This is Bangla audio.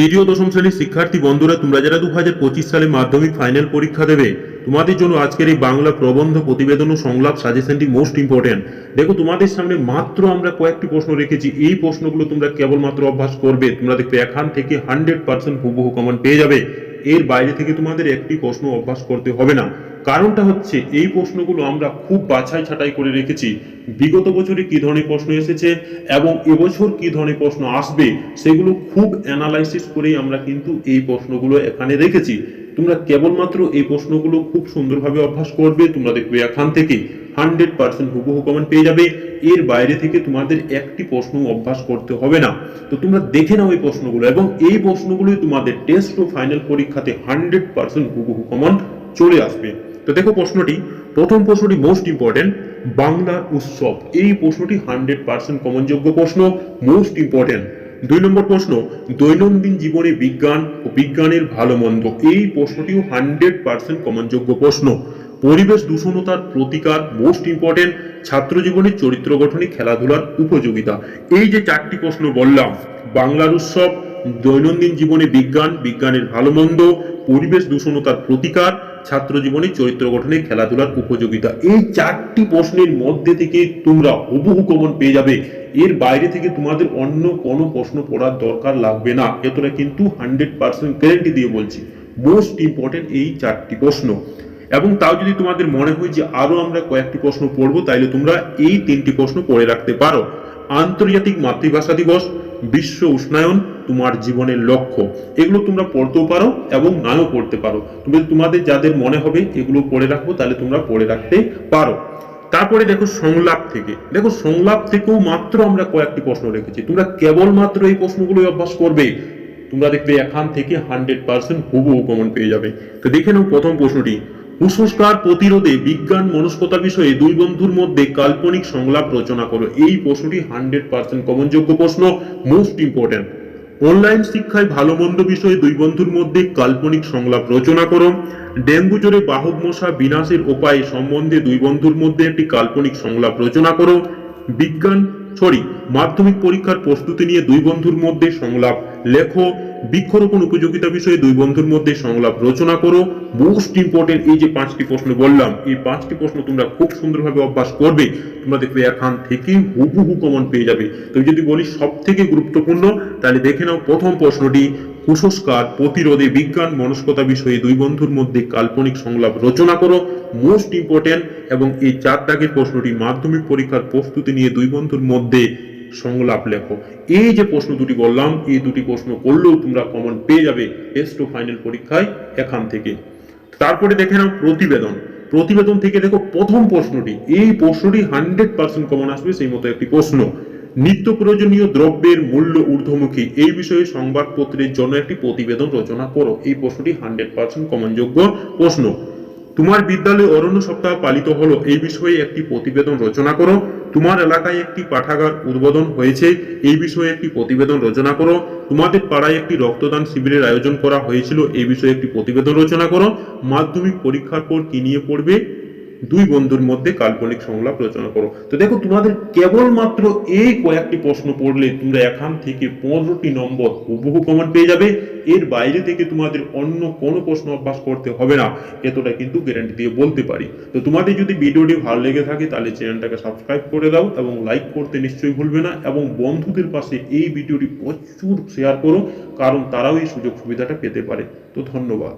তৃতীয় দশম শ্রেণির শিক্ষার্থী বন্ধুরা, তোমরা যারা দু হাজার পঁচিশ সালে মাধ্যমিক ফাইনাল পরীক্ষা দেবে, তোমাদের জন্য আজকের এই বাংলা প্রবন্ধ প্রতিবেদন ও সংলাপ সাজেশনটি মোস্ট ইম্পর্টেন্ট দেখো, তোমাদের সামনে মাত্র আমরা কয়েকটি প্রশ্ন রেখেছি। এই প্রশ্নগুলো তোমরা কেবলমাত্র অভ্যাস করবে। তোমরা দেখবে এখান থেকে হান্ড্রেড পার্সেন্ট হুবহু কমন পেয়ে যাবে। এর বাইরে থেকে তোমাদের একটি প্রশ্ন অভ্যাস করতে হবে না। কারণটা হচ্ছে এই প্রশ্নগুলো আমরা খুব বাছাই ছাঁটাই করে রেখেছি। বিগত বছরে কি ধরনের প্রশ্ন এসেছে এবং এবছর কি ধরনের প্রশ্ন আসবে, সেগুলো খুব অ্যানালাইসিস করেই আমরা কিন্তু এই প্রশ্নগুলো এখানে রেখেছি। তোমরা কেবলমাত্র এই প্রশ্নগুলো খুব সুন্দরভাবে অভ্যাস করবে, তোমরা দেখবে এখান থেকে হান্ড্রেড পার্সেন্ট হুবহু কমন পেয়ে যাবে। এর বাইরে থেকে তোমাদের একটি প্রশ্ন অভ্যাস করতে হবে না। তো তোমরা দেখে নাও এই প্রশ্নগুলো এবং এই প্রশ্নগুলোই তোমাদের টেস্ট ও ফাইনাল পরীক্ষাতে হান্ড্রেড পার্সেন্ট হুবহু কমন চলে আসবে। তো দেখো প্রশ্নটি, প্রথম প্রশ্নটি মোস্ট ইম্পর্টেন্ট বাংলার উৎসব। এই প্রশ্নটি হান্ড্রেড পার্সেন্ট কমনযোগ্য প্রশ্ন মোস্ট ইম্পর্টেন্ট দুই নম্বর প্রশ্ন, দৈনন্দিন জীবনে বিজ্ঞান ও বিজ্ঞানের ভালো মন্দ। এই প্রশ্নটিও হান্ড্রেড পার্সেন্ট কমনযোগ্য প্রশ্ন। পরিবেশ দূষণতার প্রতিকার মোস্ট ইম্পর্টেন্ট ছাত্র জীবনের চরিত্র গঠনে খেলাধুলার উপযোগিতা। এই যে চারটি প্রশ্ন বললাম, বাংলার উৎসব, দৈনন্দিন জীবনে বিজ্ঞান, বিজ্ঞানের ভালো মন্দ, পরিবেশ দূষণতার প্রতিকার ছাত্র জীবনে চরিত্র গঠনে খেলাধুলার উপযোগিতা। এই চারটি প্রশ্নের মধ্যে থেকে তোমরা হুবহু কমন পেয়ে যাবে। এর বাইরে থেকে তোমাদের অন্য কোনো প্রশ্ন পড়ার দরকার লাগবে না। এতটা কিন্তু হান্ড্রেড পার্সেন্ট গ্যারেন্টি দিয়ে বলছি। মোস্ট ইম্পর্টেন্ট এই চারটি প্রশ্ন। এবং তাও যদি তোমাদের মনে হয় যে আরও আমরা কয়েকটি প্রশ্ন পড়ব, তাইলে তোমরা এই তিনটি প্রশ্ন পড়ে রাখতে পারো। আন্তর্জাতিক মাতৃভাষা দিবস বিশ্ব উষ্ণায়ন তোমার জীবনের লক্ষ্য। এগুলো তোমরা পড়তেও পারো এবং নাও পড়তে পারো। তুমি তোমাদের যাদের মনে হবে এগুলো পড়ে রাখব, তাহলে তোমরা পড়ে রাখতে পারো। তারপরে দেখো সংলাপ থেকে। দেখো সংলাপ থেকেও মাত্র আমরা কয়েকটি প্রশ্ন রেখেছি। তোমরা কেবলমাত্র এই প্রশ্নগুলোই অভ্যাস করবে। তোমরা দেখবে এখান থেকে হান্ড্রেড পার্সেন্ট হুবহু কমন পেয়ে যাবে। তো দেখে নাও প্রথম প্রশ্নটি। কুসংস্কার প্রতিরোধে বিজ্ঞান মনস্কতা বিষয়ে দুই বন্ধুর মধ্যে কাল্পনিক সংলাপ রচনা করো। এই প্রশ্নটি হান্ড্রেড পার্সেন্ট কমনযোগ্য প্রশ্ন, মোস্ট ইম্পর্টেন্ট অনলাইন শিক্ষায় ভালো মন্দ বিষয়ে দুই বন্ধুর মধ্যে কাল্পনিক সংলাপ রচনা করো। ডেঙ্গু জ্বরে বাহক মশা বিনাশের উপায় সম্বন্ধে দুই বন্ধুর মধ্যে একটি কাল্পনিক সংলাপ রচনা করো। বিজ্ঞান সরি মাধ্যমিক পরীক্ষার প্রস্তুতি নিয়ে দুই বন্ধুর মধ্যে সংলাপ লেখো। বৃক্ষরোপণ উপযোগিতা বিষয়ে দুই বন্ধুর মধ্যে সংলাপ রচনা করো। মোস্ট ইম্পর্টেন্ট এই যে পাঁচটি প্রশ্ন বললাম, এই পাঁচটি প্রশ্ন তোমরা খুব সুন্দরভাবে অভ্যাস করবে। তোমরা দেখবে এখান থেকে হুবহু কমন পেয়ে যাবে। তুমি যদি বলি সব থেকে গুরুত্বপূর্ণ, তাহলে দেখে নাও প্রথম প্রশ্নটি। কুসংস্কার প্রতিরোধে বিজ্ঞান, মনস্কতা বিষয়ে দুই বন্ধুর মধ্যে কাল্পনিক সংলাপ রচনা করো। মোস্ট ইম্পর্টেন্ট এবং এই চার দাগের প্রশ্নটি মাধ্যমিক পরীক্ষার প্রস্তুতি নিয়ে দুই বন্ধুর মধ্যে সংলাপ লেখো। এই যে প্রশ্ন দুটি বললাম এই দুটি প্রশ্ন করলেও তোমরা কমন পেয়ে যাবে টেস্ট ও ফাইনাল পরীক্ষায় এখান থেকে। তারপরে দেখে নাও প্রতিবেদন। প্রতিবেদন থেকে দেখো প্রথম প্রশ্নটি। এই প্রশ্নটি হান্ড্রেড পার্সেন্ট কমন আসবে, সেই মতো একটি প্রশ্ন। নিত্য প্রয়োজনীয় দ্রব্যের মূল্য ঊর্ধ্বমুখী, এই বিষয়ে সংবাদপত্রের জন্য একটি প্রতিবেদন রচনা করো। এই প্রশ্নটি হান্ড্রেড পার্সেন্ট কমনযোগ্য প্রশ্ন। তোমার বিদ্যালয়ে অরণ্য সপ্তাহ পালিত হলো, এই বিষয়ে একটি প্রতিবেদন রচনা করো। তোমার এলাকায় একটি পাঠাগার উদ্বোধন হয়েছে, এই বিষয়ে একটি প্রতিবেদন রচনা করো। তোমাদের পাড়ায় একটি রক্তদান শিবিরের আয়োজন করা হয়েছিল, এই বিষয়ে একটি প্রতিবেদন রচনা করো। মাধ্যমিক পরীক্ষার পর কি নিয়ে পড়বে? দুই বন্ধুর মধ্যে কাল্পনিক সংলাপ রচনা করো। তো দেখো, তোমাদের কেবলমাত্র এই কয়েকটি প্রশ্ন পড়লে তোমরা এখান থেকে পনেরোটি নম্বর হুবহু কমন পেয়ে যাবে। এর বাইরে থেকে তোমাদের অন্য কোনো প্রশ্ন অভ্যাস করতে হবে না। এতটা কিন্তু গ্যারান্টি দিয়ে বলতে পারি। তো তোমাদের যদি ভিডিওটি ভালো লেগে থাকে, তাহলে চ্যানেলটাকে সাবস্ক্রাইব করে দাও এবং লাইক করতে নিশ্চয়ই ভুলবে না এবং বন্ধুদের পাশে এই ভিডিওটি প্রচুর শেয়ার করো, কারণ তারাও এই সুযোগ সুবিধাটা পেতে পারে। তো ধন্যবাদ।